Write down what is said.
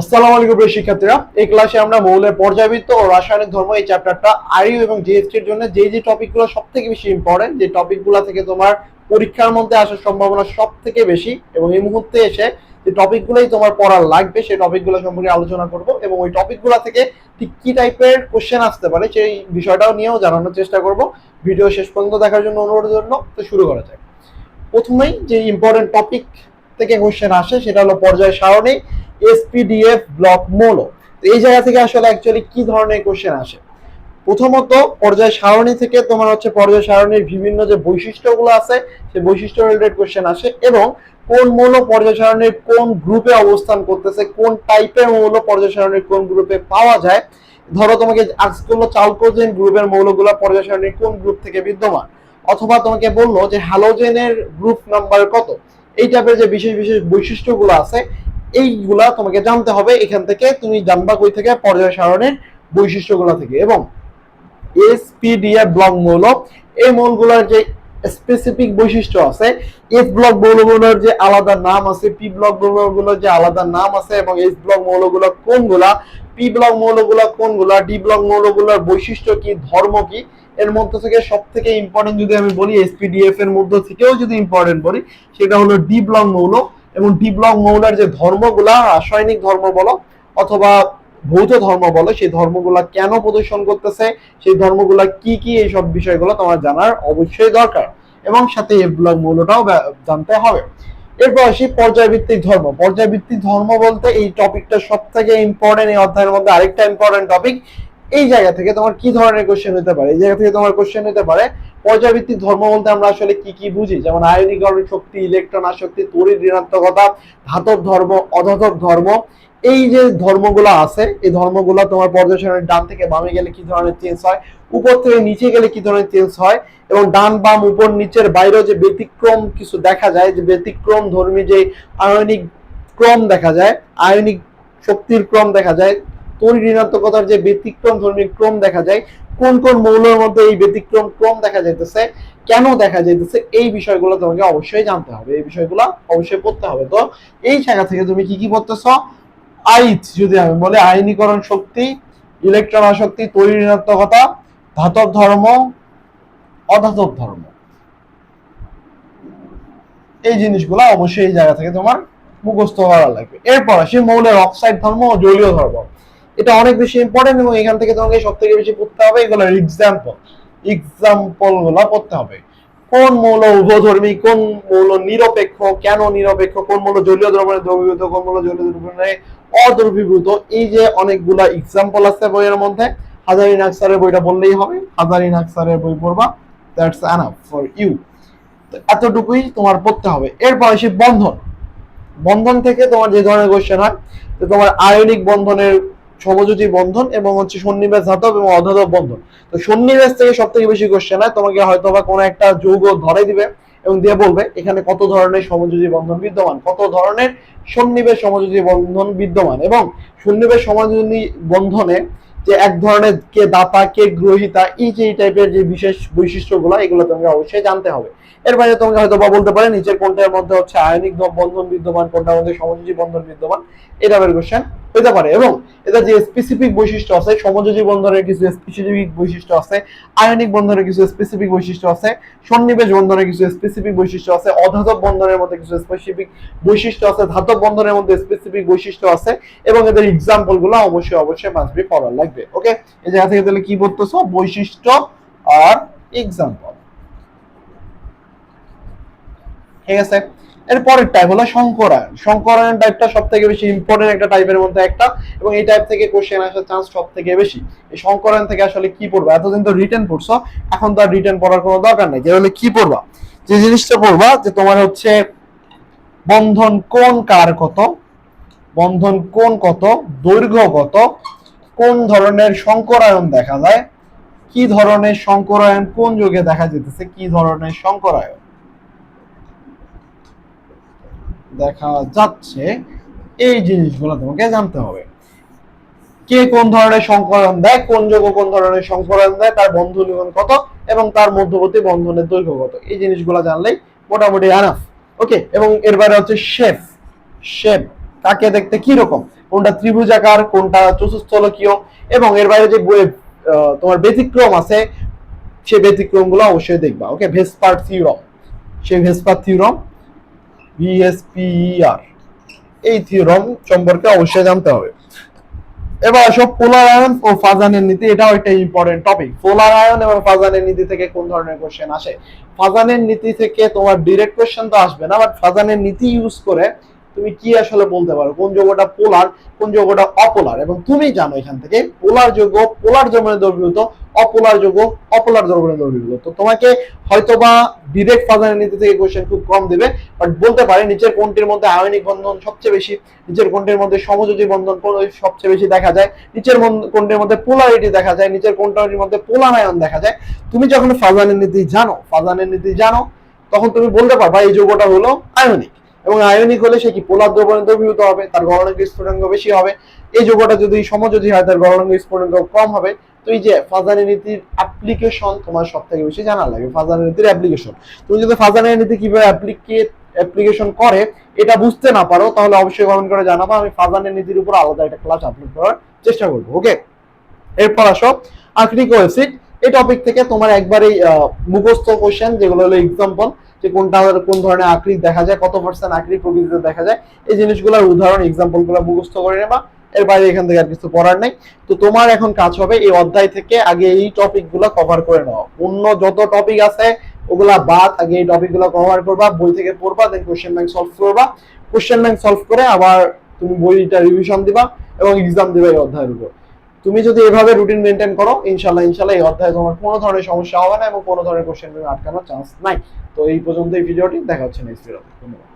আসসালামু আলাইকুম প্রিয় শিক্ষার্থীরা। এই ক্লাসে আমরা মৌলের পর্যায়বৃত্ত ও রাসায়নিক ধর্ম এই চ্যাপ্টারটা আইইউ এবং জিএসটির জন্য যে যে টপিকগুলো সব থেকে বেশি ইম্পর্টেন্ট যে টপিকগুলো থেকে তোমার পরীক্ষার মধ্যে আসার সম্ভাবনা সব থেকে বেশি এবং এই মুহূর্তে এসে যে টপিকগুলোই তোমার পড়ার লাগবে, সেই টপিকগুলো সম্পর্কে আলোচনা করব এবং ওই টপিকগুলো থেকে ঠিক কি টাইপের কোশ্চেন আসতে পারে সেই বিষয়টাও নিয়েও জানানোর চেষ্টা করব। ভিডিও শেষ পর্যন্ত দেখার জন্য অনুরোধ জন্য তো শুরু করা যায় প্রথমেই যে ইম্পর্টেন্ট টপিক থেকে কোশ্চেন আসে, সেটা হলো পর্যায় সারণী। এসপিডিএফ ব্লক মোলো এই জায়গা থেকে আসলে অ্যাকচুয়ালি কি ধরনের কোশ্চেন আসে? প্রথমত, পর্যায় সারণী থেকে তোমার হচ্ছে পর্যায় সারণীর বিভিন্ন যে বৈশিষ্ট্যগুলো আছে, সেই বৈশিষ্ট্য রিলেটেড কোশ্চেন আসে এবং কোন মৌল পর্যায় সারণীর কোন গ্রুপে অবস্থান করতেছে, কোন টাইপের মৌল পর্যায় সারণীর কোন গ্রুপে পাওয়া যায়। ধরো তোমাকে আজকে চালকোজেন গ্রুপের মৌলগুলো পর্যায় সারণীর কোন গ্রুপ থেকে বিদ্যমান? অথবা তোমাকে বলল যে হ্যালোজেনের গ্রুপ নাম্বার কত? এই টাইপের যে বিশেষ বিশেষ বৈশিষ্ট্যগুলো আছে এইগুলা তোমাকে জানতে হবে। এখান থেকে তুমি জানবা কই থেকে? পর্যায় সারণের বৈশিষ্ট্যগুলো থেকে। এবং এসপিডিএফ ব্লক মৌল এই মৌলগুলোর যে স্পেসিফিক বৈশিষ্ট্য আছে এফ ব্লক মৌলগুলোর যে আলাদা নাম আছে পি ব্লক মৌলগুলোর যে আলাদা নাম আছে এবং এস ব্লক মৌলগুলো কোনগুলা পি ব্লক মৌলগুলো কোনগুলা ডি ব্লক মৌলগুলোর বৈশিষ্ট্য কি, ধর্ম কি, এর মধ্যে থেকে সব থেকে ইম্পর্টেন্ট যদি আমি বলি এসপিডিএফ এর মধ্যে থেকেও যদি ইম্পর্টেন্ট বলি, সেটা হলো ডি ব্লক মৌল এবং ডি ব্লক মৌলের যে ধর্মগুলা, রাসায়নিক ধর্ম বলো অথবা ভৌত ধর্ম বলো, সেই ধর্মগুলা কেন প্রদর্শন করতেছে, সেই ধর্মগুলা কি কি এই সব বিষয়গুলো তোমার জানার অবশ্যই দরকার। এবং সাথে এই ব্লক মৌলটাও জানতে হবে। এরপর আসি পর্যায়ভিত্তিক ধর্ম। পর্যায়ভিত্তিক ধর্ম বলতে এই টপিকটা সব থেকে ইম্পর্টেন্ট এই অধ্যায়ের মধ্যে আরেকটা ইম্পর্টেন্ট টপিক এই জায়গা থেকে তোমার কি ধরনের কোশ্চেন হতে পারে? এই জায়গা থেকে তোমার কোশ্চেন হতে পারে পর্যায়ভিত্তিক ধর্ম বলতে আমরা আসলে কি কি বুঝি? যেমন আয়নীকরণ শক্তি ইলেকট্রন আসক্তি তড়িৎ ঋণাত্মকতা, ধাতব ধর্ম, অধাতব ধর্ম। এই যে ধর্মগুলো আছে, এই ধর্মগুলো তোমার পর্যায় সারণীর ডান থেকে বামে গেলে কি ধরনের চেঞ্জ হয়? উপর থেকে নিচে গেলে কি ধরনের চেঞ্জ হয়? এবং ডান বাম উপর নিচের বাইরেও যে ব্যতিক্রম কিছু দেখা যায়, যে ব্যতিক্রম ধর্মী যে আয়নিক ক্রম দেখা যায়, আয়নিক শক্তির ক্রম দেখা যায় তড়িৎ ঋণাত্মকতার যে ব্যতিক্রম ধর্মী ক্রম দেখা যায়, কোন কোন মৌলের মধ্যে এই ব্যতিক্রম ক্রম দেখা যাইতেছে, কেন দেখা যাইতেছে, এই বিষয়গুলো তোমাকে অবশ্যই জানতে হবে, এই বিষয়গুলো অবশ্যই পড়তে হবে। তো এই জায়গা থেকে তুমি কি কি পড়তেছ? আইথ যদি আমি বলি আইনীকরণ শক্তি, ইলেকট্রন আসক্তি, তড়িৎ ঋণাত্মকতা, ধাতব ধর্ম, অধাতব ধর্ম। এই জিনিসগুলো অবশ্যই এই জায়গা থেকে তোমার মুখস্থ করা লাগবে। এরপর আসি মৌলের অক্সাইড ধর্ম ও জলীয় ধর্ম। এটা অনেক বেশি ইম্পর্টেন্ট এবং এখান থেকে তোমাকে সব থেকে বেশি পড়তে হবে, এগুলো এক্সাম্পল এক্সাম্পলগুলো পড়তে হবে। কোন মৌল উভধর্মী, কোন মৌল নিরপেক্ষ, কেন নিরপেক্ষ, কোন মৌল জলীয় দ্রবণে দ্রবীভূত, কোন মৌল জলীয় দ্রবণে অদ্রবীভূত? এই যে অনেকগুলা এক্সাম্পল আছে বইয়ের মধ্যে হাজারিন আকসারের বইটা বললেই হবে হাজারিন আকসারের বই পড়বা দ্যাটস এনাফ ফর ইউ এতটুকুই তোমার পড়তে হবে। এরপর আসি বন্ধন। বন্ধন থেকে তোমার যে ধরনের কোশ্চেন হয় তোমার আয়নিক বন্ধনের সমযোজী বন্ধন এবং হচ্ছে সন্নিবেশ ধাতব এবং অধাতব বন্ধন। তো সন্নিবেশ থেকে সব থেকে বেশি কোশ্চেন হয়, তোমাকে হয়তো বা কোনো একটা যৌগ ধরে দিবে এবং দিয়ে বলবে এখানে কত ধরনের সমযোজী বন্ধন বিদ্যমান, কত ধরনের সন্নিবেশ সমযোজী বন্ধন বিদ্যমান এবং সন্নিবেশ সমযোজী বন্ধনে যে এক ধরনের কে দাতা, কে গ্রহিতা, এই যে এই টাইপের যে বিশেষ বৈশিষ্ট্যগুলো, এগুলো তোমাকে অবশ্যই জানতে হবে। এর বাইরে তোমাকে হয়তো বা বলতে পারে, নিচের কোনটার মধ্যে হচ্ছে আয়নিক বন্ধন বিদ্যমান, কোনটার মধ্যে সমযোজী বন্ধন বিদ্যমান এই টাইপের কোশ্চেন হতে পারে এবং এটা যে স্পেসিফিক বৈশিষ্ট্য আছে, সমযোজী বন্ধনের কিছু স্পেসিফিক বৈশিষ্ট্য আছে, আয়নিক বন্ধনের কিছু স্পেসিফিক বৈশিষ্ট্য আছে, সন্নিবেশ বন্ধনের কিছু স্পেসিফিক বৈশিষ্ট্য আছে, অধাতব বন্ধনের মধ্যে কিছু স্পেসিফিক বৈশিষ্ট্য আছে, ধাতব বন্ধনের মধ্যে স্পেসিফিক বৈশিষ্ট্য আছে এবং এদের এক্সাম্পলগুলো অবশ্যই অবশ্যই মাসবি পড়ার লাগবে ওকে এই জায়গা থেকে তাহলে কি বলতেছো? বৈশিষ্ট্য আর এক্সাম্পল ঠিক আছে? এর পরের টাইপ হলো সংকরায়ন সংকরায়ন টাইপটা সব থেকে বেশি ইম্পর্টেন্ট একটা টাইপের মধ্যে একটা, এবং এই টাইপ থেকে কোশ্চেন আসার চান্স সব থেকে বেশি। এই সংকরায়ন থেকে আসলে কি পড়বা? এতদিন তো রিটার্ন পড়ছো, এখন তো আর রিটার্ন পড়ার কোনো দরকার নেই। যেগুলো কি পড়বা? যে জিনিসটা পড়বা, যে তোমার হচ্ছে বন্ধন কোন কার কত? বন্ধন কোন কত? দৈর্ঘ্য কত? কোন ধরনের সংকরায়ন দেখা যায়? কি ধরনের সংকরায়ন কোন যুগে দেখা যেতেছে? কি ধরনের সংকরায়ন দেখা যাচ্ছে, এই জিনিসগুলো তোমাকে জানতে হবে। কে কোন ধরনের সংকরণ দেয়, কোন যোগ কোন ধরনের সংকরণ দেয়, তার বন্ধু নিগন কত এবং তার মধ্যবর্তী বন্ধনের দৈর্ঘ্য কত? এই জিনিসগুলো জানলেই মোটামুটি আনাফ ওকে এবং এর বাইরে হচ্ছে শেফ শেপ তাকে দেখতে কি রকম কোনটা ত্রিভুজাকার কোনটা চতুস্থলকীয়? এবং এর বাইরে যে তোমার ব্যতিক্রম আছে সেই ব্যতিক্রমগুলো অবশ্যই দেখবা। ওকে ভেসপার থিওরম সেই ভেসপার থিওরম ভিএসপিআর E এই থিওরম সম্পর্কে অবশ্যই জানতে হবে। এবার আসো পোলার আয়ন ও ফাজানের নীতি, এটাও একটা ইম্পর্টেন্ট টপিক পোলার আয়ন এবং ফাজানের নীতি থেকে কোন ধরনের কোশ্চেন আসে? ফাজানের নীতি থেকে তোমার ডিরেক্ট কোশ্চেন তো আসবে না বাট ফাজানের নীতি ইউজ করে তুমি কি আসলে বলতে পারো? কোন যৌগটা পোলার কোন যৌগটা অপোলার এবং তুমি জানো এখান থেকে পোলার যৌগ পোলার দ্রবণে দ্রবীভূত অপোলার যৌগ অপোলার দ্রবণে দ্রবীভূত। তো তোমাকে হয়তোবা ডিরেক্ট ফাজানের নীতি থেকে কোশ্চেন খুব কম দেবে বাট বলতে পারে নিচের কোনটির মধ্যে আয়নিক বন্ধন সবচেয়ে বেশি, নিচের কোনটির মধ্যে সমযোজী বন্ধন সবচেয়ে বেশি দেখা যায়, নিচের কোনটির মধ্যে পোলারিটি দেখা যায়, নিচের কোনটির মধ্যে পোলার আয়ন দেখা যায়। তুমি যখন ফাজানের নীতি জানো ফাজানের নীতি জানো, তখন তুমি বলতে পারবা এই যৌগটা হলো আয়নিক এবং আয়নিক হলে সে কি পোলার দ্রবণে দ্রবীভূত হবে? তার গলনাঙ্ক স্ফুটনাঙ্ক বেশি হবে? এই যৌগটা যদি সমযোজী হয়, তার গলনাঙ্ক স্ফুটনাঙ্ক কম হবে। তো এই যে ফাজানের নীতির অ্যাপ্লিকেশন তোমার সব থেকে বেশি জানা লাগে, ফাজানের নীতির অ্যাপ্লিকেশন তুমি যদি ফাজানের নীতি কীভাবে অ্যাপ্লিকেট অ্যাপ্লিকেশন করে, এটা বুঝতে না পারো, তাহলে অবশ্যই কমেন্ট করে জানাব। আমি ফাজানের নীতির উপর আলাদা একটা ক্লাস আপলোড করার চেষ্টা করব ওকে এরপর আসো আক্রিক অ্যাসিড এই টপিক থেকে তোমার একবারেই মুখস্থ কোশ্চেন যেগুলো হলো এক্সাম্পল যে কোনটা কোন ধরনের আকৃতি দেখা যায়, কত পার্সেন্ট আকৃতি প্রকৃতিতে দেখা যায়, এই জিনিসগুলোর উদাহরণ এক্সাম্পলগুলো মুখস্থ করে নেবা। এর বাইরে এখান থেকে আর কিছু পড়ার নেই। তো তোমার এখন কাজ হবে এই অধ্যায় থেকে আগে এই টপিকগুলো কভার করে নাও। অন্য যত টপিক আছে, ওগুলা বাদ, আগে এই টপিকগুলো কভার করবা, বই থেকে পড়বা দেন কোশ্চেন ব্যাংক সলভ করবা। কোশ্চেন ব্যাংক সলভ করে আবার তুমি বইটা রিভিশন দিবা এবং এক্সাম দিবা এই অধ্যায়ের উপর। তুমি যদি এভাবে রুটিন মেনটেন করো ইনশাল্লাহ ইনশাল্লাহ এই অধ্যায়ে তোমার কোনো ধরনের সমস্যা হবে না এবং কোনো ধরনের কোশ্চেন আটকানোর চান্স নাই। তো এই পর্যন্ত এই ভিডিওটি, দেখা হচ্ছে নেক্সট ভিডিওতে ধন্যবাদ।